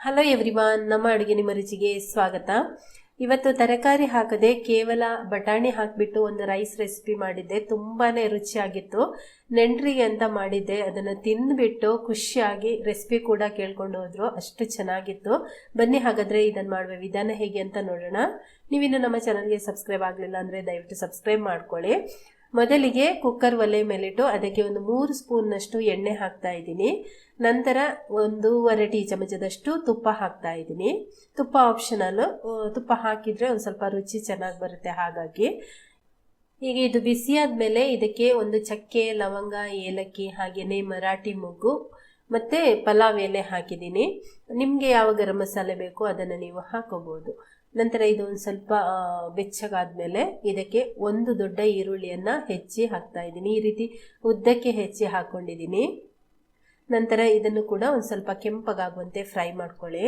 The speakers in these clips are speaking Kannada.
ಹಲೋ ಎವ್ರಿವಾನ್ ನಮ್ಮ ಅಡುಗೆ ನಿಮ್ಮ ರುಚಿಗೆ ಸ್ವಾಗತ. ಇವತ್ತು ತರಕಾರಿ ಹಾಕದೆ ಕೇವಲ ಬಟಾಣಿ ಹಾಕಿಬಿಟ್ಟು ಒಂದು ರೈಸ್ ರೆಸಿಪಿ ಮಾಡಿದ್ದೆ ತುಂಬಾ ರುಚಿಯಾಗಿತ್ತು. ನೆಂಟ್ರಿಗೆ ಅಂತ ಮಾಡಿದ್ದೆ, ಅದನ್ನು ತಿಂದುಬಿಟ್ಟು ಖುಷಿಯಾಗಿ ರೆಸಿಪಿ ಕೂಡ ಕೇಳ್ಕೊಂಡು ಹೋದ್ರು, ಅಷ್ಟು ಚೆನ್ನಾಗಿತ್ತು. ಬನ್ನಿ ಹಾಗಾದ್ರೆ ಇದನ್ನು ಮಾಡುವ ವಿಧಾನ ಹೇಗೆ ಅಂತ ನೋಡೋಣ. ನೀವಿನ್ನು ನಮ್ಮ ಚಾನಲ್ಗೆ ಸಬ್ಸ್ಕ್ರೈಬ್ ಆಗಲಿಲ್ಲ ಅಂದರೆ ದಯವಿಟ್ಟು ಸಬ್ಸ್ಕ್ರೈಬ್ ಮಾಡ್ಕೊಳ್ಳಿ. ಮೊದಲಿಗೆ ಕುಕ್ಕರ್ ಒಲೆ ಮೇಲಿಟ್ಟು ಅದಕ್ಕೆ ಒಂದು ಮೂರು ಸ್ಪೂನ್ನಷ್ಟು ಎಣ್ಣೆ ಹಾಕ್ತಾ ಇದ್ದೀನಿ. ನಂತರ ಒಂದೂವರೆ ಟೀ ಚಮಚದಷ್ಟು ತುಪ್ಪ ಹಾಕ್ತಾ ಇದ್ದೀನಿ. ತುಪ್ಪ ಆಪ್ಷನಲ್ಲು ತುಪ್ಪ ಹಾಕಿದರೆ ಒಂದು ಸ್ವಲ್ಪ ರುಚಿ ಚೆನ್ನಾಗಿ ಬರುತ್ತೆ ಹಾಗಾಗಿ. ಈಗ ಇದು ಬಿಸಿ ಆದಮೇಲೆ ಇದಕ್ಕೆ ಒಂದು ಚಕ್ಕೆ, ಲವಂಗ, ಏಲಕ್ಕಿ ಹಾಗೆಯೇ ಮರಾಠಿ ಮೊಗ್ಗು ಮತ್ತು ಪಲಾವ್ ಎಲೆ ಹಾಕಿದ್ದೀನಿ. ನಿಮಗೆ ಯಾವ ಗರಂ ಮಸಾಲೆ ಬೇಕೋ ಅದನ್ನು ನೀವು ಹಾಕೋಬೋದು. ನಂತರ ಇದು ಒಂದು ಸ್ವಲ್ಪ ಬೆಚ್ಚಗಾದ್ಮೇಲೆ ಇದಕ್ಕೆ ಒಂದು ದೊಡ್ಡ ಈರುಳ್ಳಿಯನ್ನು ಹೆಚ್ಚಿ ಹಾಕ್ತಾ ಇದ್ದೀನಿ. ಈ ರೀತಿ ಉದ್ದಕ್ಕೆ ಹೆಚ್ಚಿ ಹಾಕ್ಕೊಂಡಿದ್ದೀನಿ ನಂತರ ಇದನ್ನು ಕೂಡ ಒಂದು ಸ್ವಲ್ಪ ಕೆಂಪಗಾಗುವಂತೆ ಫ್ರೈ ಮಾಡ್ಕೊಳ್ಳಿ.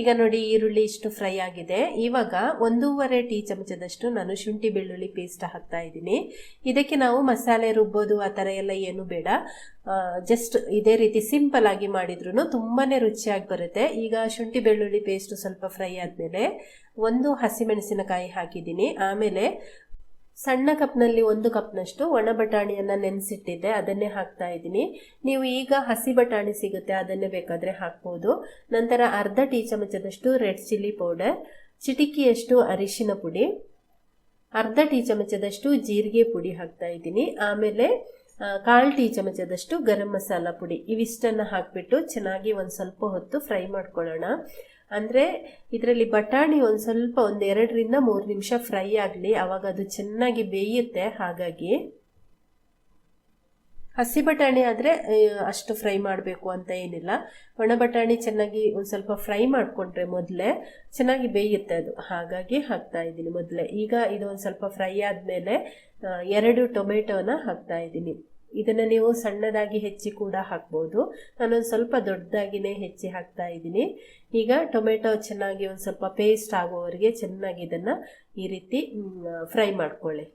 ಈಗ ನೋಡಿ ಈರುಳ್ಳಿ ಇಷ್ಟು ಫ್ರೈ ಆಗಿದೆ. ಇವಾಗ ಒಂದೂವರೆ ಟೀ ಚಮಚದಷ್ಟು ನಾನು ಶುಂಠಿ ಬೆಳ್ಳುಳ್ಳಿ ಪೇಸ್ಟ್ ಹಾಕ್ತಾ ಇದ್ದೀನಿ. ಇದಕ್ಕೆ ನಾವು ಮಸಾಲೆ ರುಬ್ಬೋದು, ಆ ಥರ ಎಲ್ಲ ಏನು ಬೇಡ. ಜಸ್ಟ್ ಇದೇ ರೀತಿ ಸಿಂಪಲ್ ಆಗಿ ಮಾಡಿದ್ರು ತುಂಬಾ ರುಚಿಯಾಗಿ ಬರುತ್ತೆ. ಈಗ ಶುಂಠಿ ಬೆಳ್ಳುಳ್ಳಿ ಪೇಸ್ಟ್ ಸ್ವಲ್ಪ ಫ್ರೈ ಆದಮೇಲೆ ಒಂದು ಹಸಿಮೆಣಸಿನಕಾಯಿ ಹಾಕಿದ್ದೀನಿ. ಆಮೇಲೆ ಸಣ್ಣ ಕಪ್ನಲ್ಲಿ ಒಂದು ಕಪ್ನಷ್ಟು ಒಣ ಬಟಾಣಿಯನ್ನು ನೆನೆಸಿಟ್ಟಿದ್ದೆ, ಅದನ್ನೇ ಹಾಕ್ತಾ ಇದ್ದೀನಿ. ನೀವು ಈಗ ಹಸಿ ಬಟಾಣಿ ಸಿಗುತ್ತೆ, ಅದನ್ನೇ ಬೇಕಾದರೆ ಹಾಕ್ಬೋದು. ನಂತರ ಅರ್ಧ ಟೀ ಚಮಚದಷ್ಟು ರೆಡ್ ಚಿಲ್ಲಿ ಪೌಡರ್, ಚಿಟಿಕಿಯಷ್ಟು ಅರಿಶಿನ ಪುಡಿ, ಅರ್ಧ ಟೀ ಚಮಚದಷ್ಟು ಜೀರಿಗೆ ಪುಡಿ ಹಾಕ್ತಾ ಇದ್ದೀನಿ. ಆಮೇಲೆ ಕಾಲು ಟೀ ಚಮಚದಷ್ಟು ಗರಂ ಮಸಾಲ ಪುಡಿ, ಇವಿಷ್ಟನ್ನು ಹಾಕಿಬಿಟ್ಟು ಚೆನ್ನಾಗಿ ಒಂದು ಸ್ವಲ್ಪ ಹೊತ್ತು ಫ್ರೈ ಮಾಡ್ಕೊಳ್ಳೋಣ. ಅಂದರೆ ಇದರಲ್ಲಿ ಬಟಾಣಿ ಒಂದು ಸ್ವಲ್ಪ ಒಂದು ಎರಡರಿಂದ ಮೂರು ನಿಮಿಷ ಫ್ರೈ ಆಗಲಿ ಆವಾಗ ಅದು ಚೆನ್ನಾಗಿ ಬೇಯುತ್ತೆ, ಹಾಗಾಗಿ. ಹಸಿ ಬಟಾಣಿ ಆದರೆ ಅಷ್ಟು ಫ್ರೈ ಮಾಡಬೇಕು ಅಂತ ಏನಿಲ್ಲ. ಒಣ ಬಟಾಣಿ ಚೆನ್ನಾಗಿ ಒಂದು ಸ್ವಲ್ಪ ಫ್ರೈ ಮಾಡಿಕೊಂಡ್ರೆ ಮೊದಲೇ ಚೆನ್ನಾಗಿ ಬೇಯುತ್ತೆ ಅದು. ಹಾಗಾಗಿ ಹಾಕ್ತಾ ಇದ್ದೀನಿ ಮೊದಲೇ. ಈಗ ಇದು ಒಂದು ಸ್ವಲ್ಪ ಫ್ರೈ ಆದಮೇಲೆ ಎರಡು ಟೊಮೆಟೊನ ಹಾಕ್ತಾ ಇದ್ದೀನಿ. ಇದನ್ನು ನೀವು ಸಣ್ಣದಾಗಿ ಹೆಚ್ಚಿ ಕೂಡ ಹಾಕ್ಬೋದು. ನಾನೊಂದು ಸ್ವಲ್ಪ ದೊಡ್ಡದಾಗಿನೇ ಹೆಚ್ಚಿ ಹಾಕ್ತಾ ಇದ್ದೀನಿ. ಈಗ ಟೊಮೆಟೊ ಚೆನ್ನಾಗಿ ಒಂದು ಸ್ವಲ್ಪ ಪೇಸ್ಟ್ ಆಗೋವರೆಗೆ ಚೆನ್ನಾಗಿ ಇದನ್ನು ಈ ರೀತಿ ಫ್ರೈ ಮಾಡ್ಕೊಳ್ಳಿ.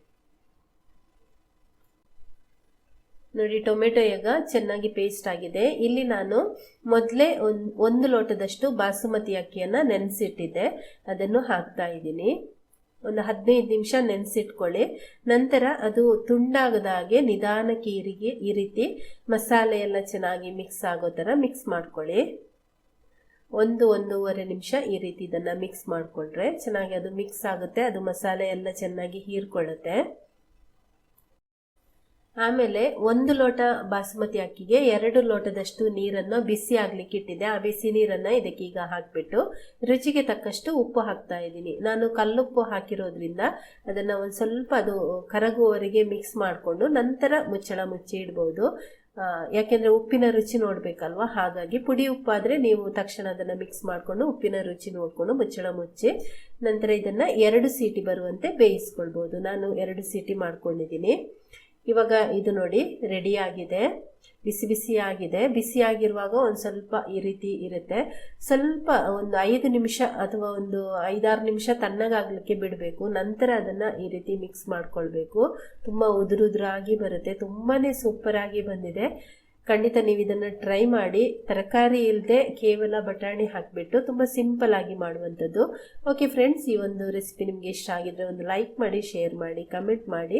ನೋಡಿ, ಟೊಮೆಟೊ ಈಗ ಚೆನ್ನಾಗಿ ಪೇಸ್ಟ್ ಆಗಿದೆ. ಇಲ್ಲಿ ನಾನು ಮೊದಲೇ ಒಂದು ಒಂದು ಲೋಟದಷ್ಟು ಬಾಸುಮತಿ ಅಕ್ಕಿಯನ್ನು ನೆನೆಸಿಟ್ಟಿದ್ದೆ. ಅದನ್ನು ಹಾಕ್ತಾ ಇದ್ದೀನಿ. ಒಂದು ಹದಿನೈದು ನಿಮಿಷ ನೆನೆಸಿಟ್ಕೊಳ್ಳಿ. ನಂತರ ಅದು ತುಂಡಾಗದ ಹಾಗೆ ನಿಧಾನಕ್ಕೆ ಇರಿಗೆ ಈ ರೀತಿ ಮಸಾಲೆ ಎಲ್ಲ ಚೆನ್ನಾಗಿ ಮಿಕ್ಸ್ ಆಗೋ ಥರ ಮಿಕ್ಸ್ ಮಾಡ್ಕೊಳ್ಳಿ. ಒಂದು ಒಂದೂವರೆ ನಿಮಿಷ ಈ ರೀತಿ ಇದನ್ನು ಮಿಕ್ಸ್ ಮಾಡಿಕೊಂಡ್ರೆ ಚೆನ್ನಾಗಿ ಅದು ಮಿಕ್ಸ್ ಆಗುತ್ತೆ, ಅದು ಮಸಾಲೆ ಎಲ್ಲ ಚೆನ್ನಾಗಿ ಹೀರ್ಕೊಳ್ಳುತ್ತೆ. ಆಮೇಲೆ ಒಂದು ಲೋಟ ಬಾಸುಮತಿ ಅಕ್ಕಿಗೆ ಎರಡು ಲೋಟದಷ್ಟು ನೀರನ್ನು ಬಿಸಿ ಆಗ್ಲಿಕ್ಕೆ ಇಟ್ಟಿದ್ದೆ. ಆ ಬಿಸಿ ನೀರನ್ನು ಇದಕ್ಕೆ ಈಗ ಹಾಕಿಬಿಟ್ಟು ರುಚಿಗೆ ತಕ್ಕಷ್ಟು ಉಪ್ಪು ಹಾಕ್ತಾ ಇದ್ದೀನಿ. ನಾನು ಕಲ್ಲುಪ್ಪು ಹಾಕಿರೋದ್ರಿಂದ ಅದನ್ನು ಒಂದು ಸ್ವಲ್ಪ ಅದು ಕರಗುವವರೆಗೆ ಮಿಕ್ಸ್ ಮಾಡಿಕೊಂಡು ನಂತರ ಮುಚ್ಚಳ ಮುಚ್ಚಿ ಇಡ್ಬೋದು. ಯಾಕೆಂದರೆ ಉಪ್ಪಿನ ರುಚಿ ನೋಡಬೇಕಲ್ವ? ಹಾಗಾಗಿ ಪುಡಿ ಉಪ್ಪಾದರೆ ನೀವು ತಕ್ಷಣ ಅದನ್ನು ಮಿಕ್ಸ್ ಮಾಡಿಕೊಂಡು ಉಪ್ಪಿನ ರುಚಿ ನೋಡಿಕೊಂಡು ಮುಚ್ಚಳ ಮುಚ್ಚಿ ನಂತರ ಇದನ್ನು ಎರಡು ಸೀಟಿ ಬರುವಂತೆ ಬೇಯಿಸ್ಕೊಳ್ಬೋದು. ನಾನು ಎರಡು ಸೀಟಿ ಮಾಡ್ಕೊಂಡಿದ್ದೀನಿ. ಇವಾಗ ಇದು ನೋಡಿ ರೆಡಿ ಆಗಿದೆ. ಬಿಸಿ ಬಿಸಿ ಆಗಿದೆ. ಬಿಸಿ ಆಗಿರುವಾಗ ಒಂದು ಸ್ವಲ್ಪ ಈ ರೀತಿ ಇರುತ್ತೆ. ಸ್ವಲ್ಪ ಒಂದು ಐದು ನಿಮಿಷ ಅಥವಾ ಒಂದು ಐದಾರು ನಿಮಿಷ ತಣ್ಣಗಾಗಲಿಕ್ಕೆ ಬಿಡಬೇಕು. ನಂತರ ಅದನ್ನು ಈ ರೀತಿ ಮಿಕ್ಸ್ ಮಾಡ್ಕೊಳ್ಬೇಕು. ತುಂಬ ಉದುರುದ್ರಾಗಿ ಬರುತ್ತೆ. ತುಂಬಾ ಸೂಪರಾಗಿ ಬಂದಿದೆ. ಖಂಡಿತ ನೀವು ಇದನ್ನು ಟ್ರೈ ಮಾಡಿ. ತರಕಾರಿ ಇಲ್ಲದೆ ಕೇವಲ ಬಟಾಣಿ ಹಾಕಿಬಿಟ್ಟು ತುಂಬ ಸಿಂಪಲ್ ಆಗಿ ಮಾಡುವಂಥದ್ದು. ಓಕೆ ಫ್ರೆಂಡ್ಸ್ ಈ ಒಂದು ರೆಸಿಪಿ ನಿಮಗೆ ಇಷ್ಟ ಆಗಿದ್ರೆ ಒಂದು ಲೈಕ್ ಮಾಡಿ ಶೇರ್ ಮಾಡಿ ಕಮೆಂಟ್ ಮಾಡಿ.